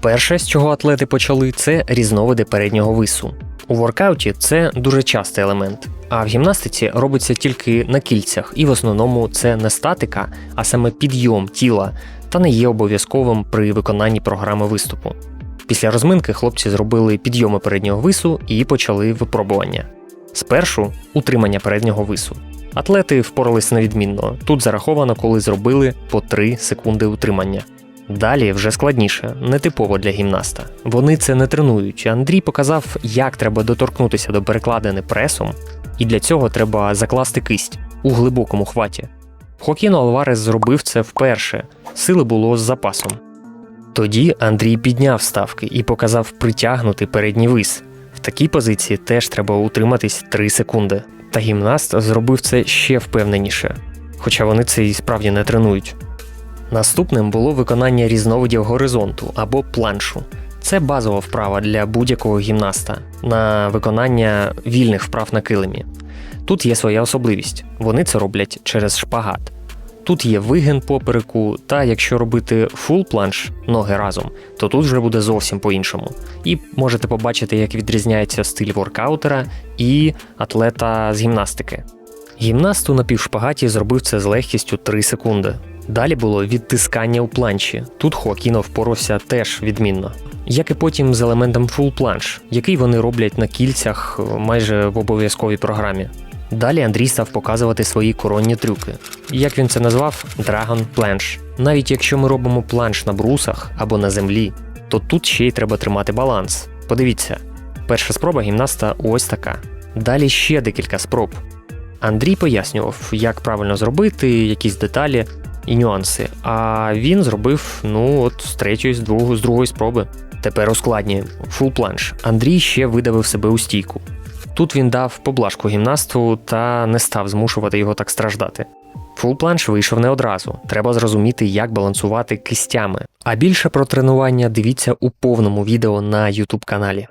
Перше, з чого атлети почали, це різновиди переднього вису. У воркауті це дуже частий елемент, а в гімнастиці робиться тільки на кільцях, і в основному це не статика, а саме підйом тіла, та не є обов'язковим при виконанні програми виступу. Після розминки хлопці зробили підйоми переднього вису і почали випробування. Спершу утримання переднього вису. Атлети впорались невідмінно. Тут зараховано, коли зробили по 3 секунди утримання. Далі вже складніше, нетипово для гімнаста. Вони це не тренують. Андрій показав, як треба доторкнутися до перекладини пресом, і для цього треба закласти кисть у глибокому хваті. Хокіно Алварес зробив це вперше, сили було з запасом. Тоді Андрій підняв ставки і показав притягнути передній вис. В такій позиції теж треба утриматись 3 секунди. Та гімнаст зробив це ще впевненіше, хоча вони це і справді не тренують. Наступним було виконання різновидів горизонту або планшу. Це базова вправа для будь-якого гімнаста на виконання вільних вправ на килимі. Тут є своя особливість. Вони це роблять через шпагат. Тут є вигин попереку, та якщо робити фул планш ноги разом, то тут вже буде зовсім по-іншому. І можете побачити, як відрізняється стиль воркаутера і атлета з гімнастики. Гімнаст у напівшпагаті зробив це з легкістю 3 секунди. Далі було відтискання у планчі. Тут Хоакіно впорався теж відмінно. Як і потім з елементом full планш, який вони роблять на кільцях е, майже в обов'язковій програмі. Далі Андрій став показувати свої коронні трюки. Як він це назвав? Dragon Planche. Навіть якщо ми робимо планш на брусах або на землі, то тут ще й треба тримати баланс. Подивіться, перша спроба гімнаста ось така. Далі ще декілька спроб. Андрій пояснював, як правильно зробити, якісь деталі і нюанси. А він зробив ну от з третьої, з другої, з другої спроби. Тепер ускладнює фул планш. Андрій ще видавив себе у стійку. Тут він дав поблажку гімнасту та не став змушувати його так страждати. Фул планш вийшов не одразу. Треба зрозуміти, як балансувати кистями. А більше про тренування дивіться у повному відео на YouTube каналі.